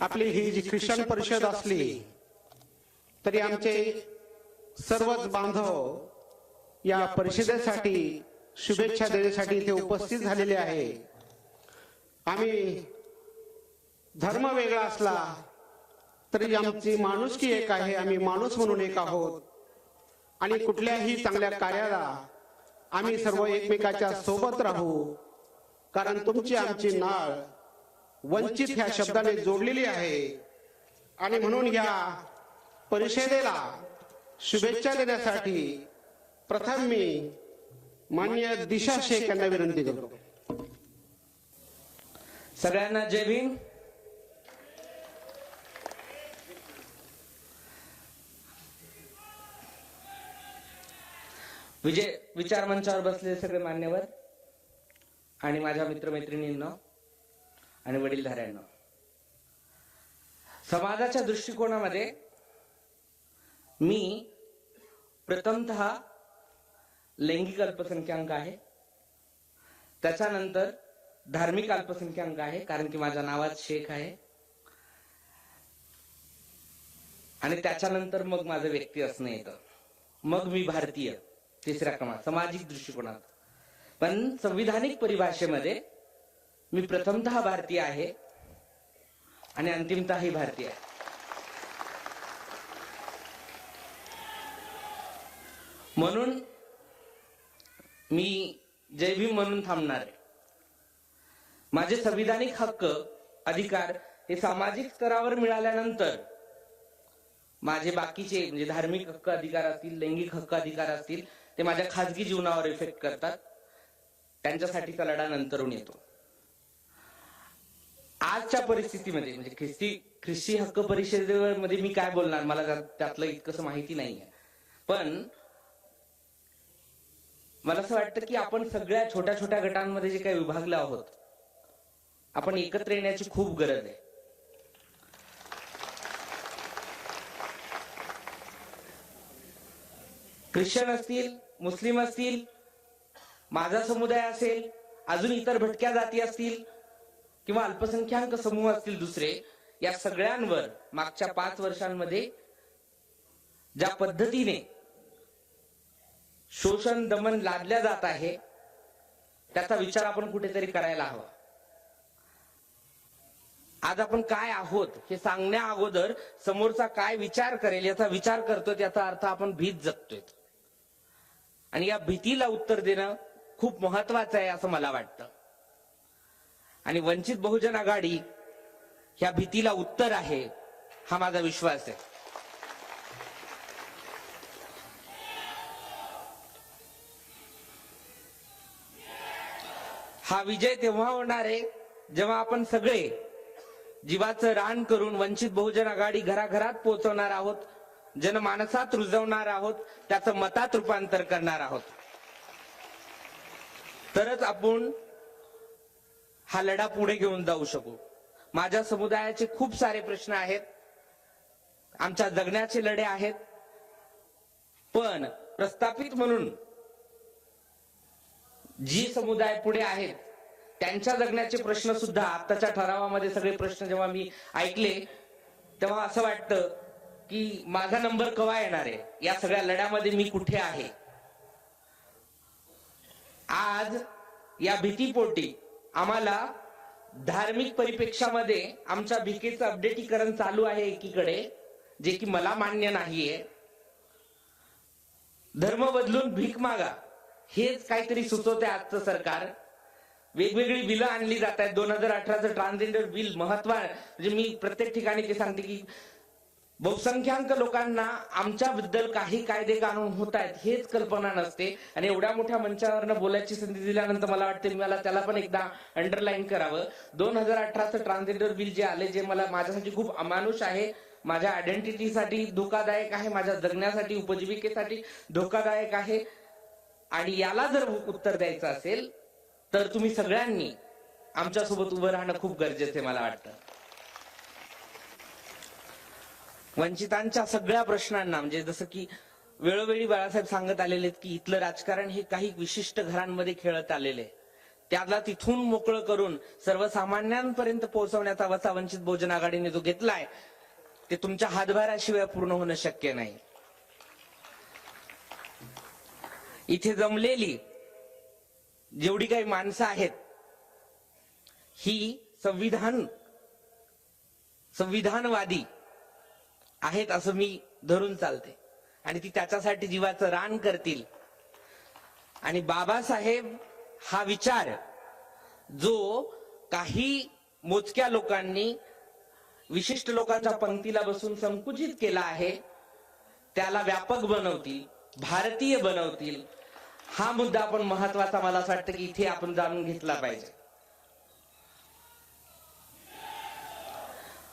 आपली ही जी ख्रिश्चन परिषद असली तरी आमचे सर्वच बांधव या परिषदेसाठी शुभेच्छा देण्यासाठी इथे उपस्थित झालेले आहे. आम्ही धर्म वेगळा असला तरी आमची माणुसकी एक आहे आम्ही माणूस म्हणून एक आहोत. आणि कुठल्याही चांगल्या कार्याला आम्ही सर्व एकमेकाच्या सोबत राहू कारण तुमची आमची नाळ वंचित ह्या शब्दाने जोडलेली आहे. आणि म्हणून या परिषदेला शुभेच्छा देण्यासाठी प्रथम मी मान्य दिशा शेख यांना विनंती करतो. सगळ्यांना जय भीम. विजय विचार मंचावर बसलेले सगळे मान्यवर आणि माझ्या मित्रमैत्रिणींना आणि वडीलधाऱ्यांना. समाजाच्या दृष्टिकोनामध्ये मी प्रथमत लैंगिक अल्पसंख्याक आहे. त्याच्यानंतर धार्मिक अल्पसंख्याक आहे कारण की माझ्या नावात शेख आहे. आणि त्याच्यानंतर मग माझं व्यक्ती असणं येतं. मग मी भारतीय तिसऱ्या क्रमांक सामाजिक दृष्टिकोनात. पण संविधानिक परिभाषेमध्ये मी प्रथमतः भारतीय आहे आणि अंतिमतःही भारतीय आहे. म्हणून मी जय भीम म्हणून थांबणार आहे. माझे संविधानिक हक्क अधिकार हे सामाजिक स्तरावर मिळाल्यानंतर माझे बाकीचे म्हणजे धार्मिक हक्क अधिकार असतील लैंगिक हक्क अधिकार असतील ते माझ्या खाजगी जीवनावर इफेक्ट करतात. त्यांच्यासाठीचा लढा नंतरून येतो. आजच्या परिस्थितीमध्ये म्हणजे ख्रिस्ती ख्रिस्ती हक्क परिषदेमध्ये मी काय बोलणार? मला त्यातलं इतकंसं माहिती नाहीये. पण मला असं वाटतं की आपण सगळ्या छोट्या छोट्या गटांमध्ये जे काही विभागलो आहोत आपण एकत्र येण्याची खूप गरज आहे. ख्रिश्चन असतील मुस्लिम असतील माझा समुदाय असेल अजून इतर भटक्या जाती असतील किंवा अल्पसंख्याक समूह असतील दुसरे या सगळ्यांवर मागच्या पाच वर्षांमध्ये ज्या पद्धतीने शोषण दमन लादल्या जात आहे त्याचा विचार आपण कुठेतरी करायला हवा. आज आपण काय आहोत हे सांगण्या अगोदर समोरचा काय विचार करेल याचा विचार करतो त्याचा अर्थ आपण भीत जगतोय. आणि या भीतीला उत्तर देणं खूप महत्वाचं आहे असं मला वाटतं. आणि वंचित बहुजन आघाडी ह्या भीतीला उत्तर आहे हा माझा विश्वास आहे. हा विजय तेव्हा होणार आहे जेव्हा आपण सगळे जीवाचं रान करून वंचित बहुजन आघाडी घराघरात पोहोचवणार आहोत जनमानसात रुजवणार आहोत त्याचं मतात रूपांतर करणार आहोत. तरच आपण हा लढा पुढे घेऊन जाऊ शकू. माझ्या समुदायाचे खूप सारे प्रश्न आहेत. आमच्या जगण्याचे लढे आहेत. पण प्रस्थापित म्हणून जी समुदाय पुढे आहेत त्यांच्या जगण्याचे प्रश्न सुद्धा आताच्या ठरावामध्ये सगळे प्रश्न जेव्हा मी ऐकले तेव्हा असं वाटतं की माझा नंबर कवा येणार आहे? या सगळ्या लढ्यामध्ये मी कुठे आहे? आज या भीतीपोटी आम्हाला धार्मिक परिप्रेक्षामध्ये आमच्या भिकेचं अपडेटीकरण चालू आहे एकीकडे जे की मला मान्य नाहीये. धर्म बदलून भीक मागा हेच काहीतरी सुचवते आजचं सरकार. वेगवेगळी बिलं आणली जात आहेत. दोन हजार अठराचं ट्रान्सजेंडर बिल महत्त्व म्हणजे मी प्रत्येक ठिकाणी ते सांगते की बहुसंख्याक लोकांना आमच्याबद्दल काही कायदे कानून होत आहेत हेच कल्पना नसते. आणि एवढ्या मोठ्या मंचावरनं बोलायची संधी दिल्यानंतर मला वाटते मला त्याला पण एकदा अंडरलाईन करावं. दोन हजार अठराचं ट्रान्झेंडर बिल जे आले जे मला माझ्यासाठी खूप अमानुष आहे माझ्या आयडेंटिटीसाठी धोकादायक आहे माझ्या जगण्यासाठी उपजीविकेसाठी धोकादायक आहे. आणि याला जर उत्तर द्यायचं असेल तर तुम्ही सगळ्यांनी आमच्यासोबत उभं राहणं खूप गरजेचं आहे मला वाटतं. वंचितांच्या सगळ्या प्रश्नांना म्हणजे जसं की वेळोवेळी बाळासाहेब सांगत आलेले आहेत की इथलं राजकारण हे काही विशिष्ट घरांमध्ये खेळत आलेले आहे. त्याला तिथून मोकळं करून सर्वसामान्यांपर्यंत पोहोचवण्याचा वसा वंचित बहुजन आघाडीने जो घेतलाय ते तुमच्या हातभाराशिवाय पूर्ण होणं शक्य नाही इथे जमलेली जेवढी काही माणसं आहेत ही संविधान संविधानवादी आहेत असं मी धरून चालते. आणि ती त्याच्यासाठी जीवाचं रान करतील. आणि बाबासाहेब हा विचार जो काही मोजक्या लोकांनी विशिष्ट लोकांच्या पंक्तीला बसून संकुचित केला आहे त्याला व्यापक बनवतील भारतीय बनवतील हा मुद्दा आपण महत्त्वाचा मला असं वाटतं की इथे आपण जाणून घेतला पाहिजे.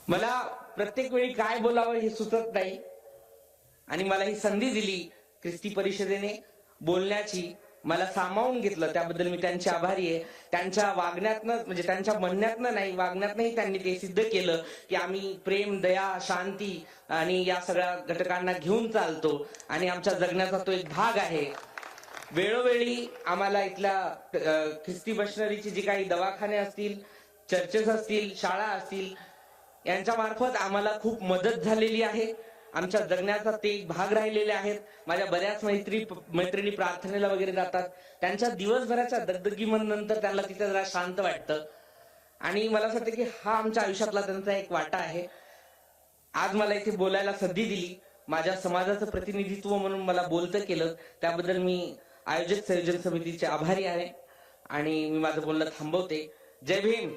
मला प्रत्येक वेळी काय बोलावं हे सुचत नाही. आणि मला ही संधी दिली ख्रिस्ती परिषदेने बोलण्याची. मला सामावून घेतलं. त्याबद्दल मी त्यांचे आभारी आहे. त्यांच्या वागण्यातनं म्हणजे त्यांच्या म्हणण्यातनं नाही वागण्यातनंही त्यांनी ते सिद्ध केलं की आम्ही प्रेम दया शांती आणि या सगळ्या घटकांना घेऊन चालतो. आणि आमच्या जगण्याचा तो एक भाग आहे. वेळोवेळी आम्हाला इथल्या ख्रिस्ती मशनरीची जी काही दवाखाने असतील चर्चेस असतील शाळा असतील यांच्या मार्फत आम्हाला खूप मदत झालेली आहे. आमच्या जगण्याचा ते एक भाग राहिलेले आहेत. माझ्या बऱ्याच मैत्री मैत्रिणी प्रार्थनेला वगैरे जातात. त्यांच्या दिवसभराच्या दगदगीमनंतर त्यांना तिथे जरा शांत वाटतं. आणि मला असं वाटतं की हा आमच्या आयुष्यातला त्यांचा एक वाटा आहे. आज मला इथे बोलायला संधी दिली. माझ्या समाजाचं प्रतिनिधित्व म्हणून मला बोलतं केलं. त्याबद्दल मी आयोजक संयोजन समितीचे आभारी आहे. आणि मी माझं बोलणं थांबवते. जय भीम!